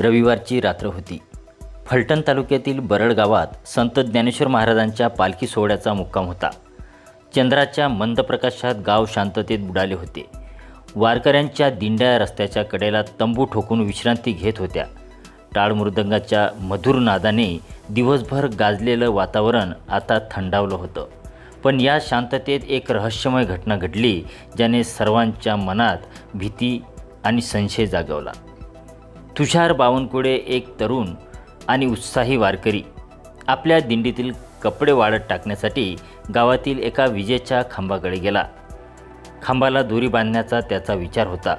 रविवारची रात्र होती. फलटण तालुक्यातील बरड गावात संत ज्ञानेश्वर महाराजांच्या पालखी सोहळ्याचा मुक्काम होता. चंद्राच्या मंद प्रकाशात गाव शांततेत बुडाले होते. वारकऱ्यांच्या दिंड्या रस्त्याच्या कडेला तंबू ठोकून विश्रांती घेत होत्या. टाळ मृदंगाच्या मधुर नादाने दिवसभर गाजलेलं वातावरण आता थंडावलं होतं. पण या शांततेत एक रहस्यमय घटना घडली ज्याने सर्वांच्या मनात भीती आणि संशय जागवला. तुषार बावनकुळे एक तरुण आणि उत्साही वारकरी. आपल्या दिंडीतील कपडे वाढत टाकण्यासाठी गावातील एका विजेच्या खांबाकडे गेला. खांबाला दोरी बांधण्याचा त्याचा विचार होता.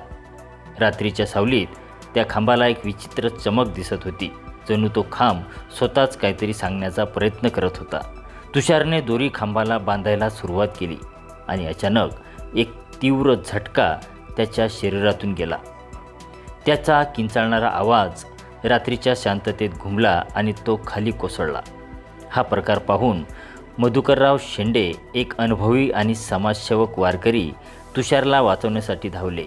रात्रीच्या सावलीत त्या खांबाला एक विचित्र चमक दिसत होती. जणू तो खांब स्वतःच काहीतरी सांगण्याचा प्रयत्न करत होता. तुषारने दोरी खांबाला बांधायला सुरुवात केली आणि अचानक एक तीव्र झटका त्याच्या शरीरातून गेला. त्याचा किंचाळणारा आवाज रात्रीच्या शांततेत घुमला आणि तो खाली कोसळला. हा प्रकार पाहून मधुकरराव शेंडे एक अनुभवी आणि समाजसेवक वारकरी तुषारला वाचवण्यासाठी धावले.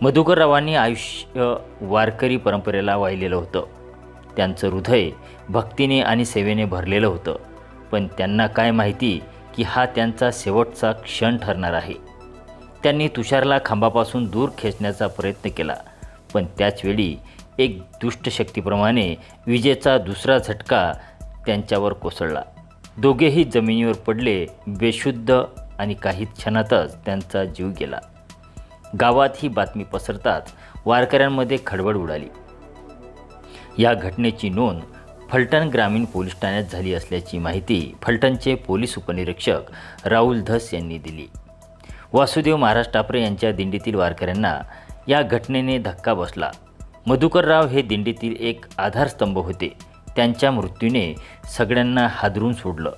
मधुकररावांनी आयुष्य वारकरी परंपरेला वाहिलेलं होतं. त्यांचं हृदय भक्तीने आणि सेवेने भरलेलं होतं. पण त्यांना काय माहिती की हा त्यांचा शेवटचा क्षण ठरणार आहे. त्यांनी तुषारला खांबापासून दूर खेचण्याचा प्रयत्न केला. पण त्याचवेळी एक दुष्ट शक्तीप्रमाणे विजेचा दुसरा झटका त्यांच्यावर कोसळला. दोघेही जमिनीवर पडले बेशुद्ध आणि काही क्षणातच त्यांचा जीव गेला. गावात ही बातमी पसरताच वारकऱ्यांमध्ये खडबड उडाली. या घटनेची नोंद फलटण ग्रामीण पोलीस ठाण्यात झाली असल्याची माहिती फलटणचे पोलीस उपनिरीक्षक राहुल धस यांनी दिली. वासुदेव महाराज टापरे यांच्या दिंडीतील वारकऱ्यांना या घटनेने धक्का बसला. मधुकरराव हे दिंडीतील एक आधारस्तंभ होते. त्यांच्या मृत्यूने सगळ्यांना हादरून सोडलं.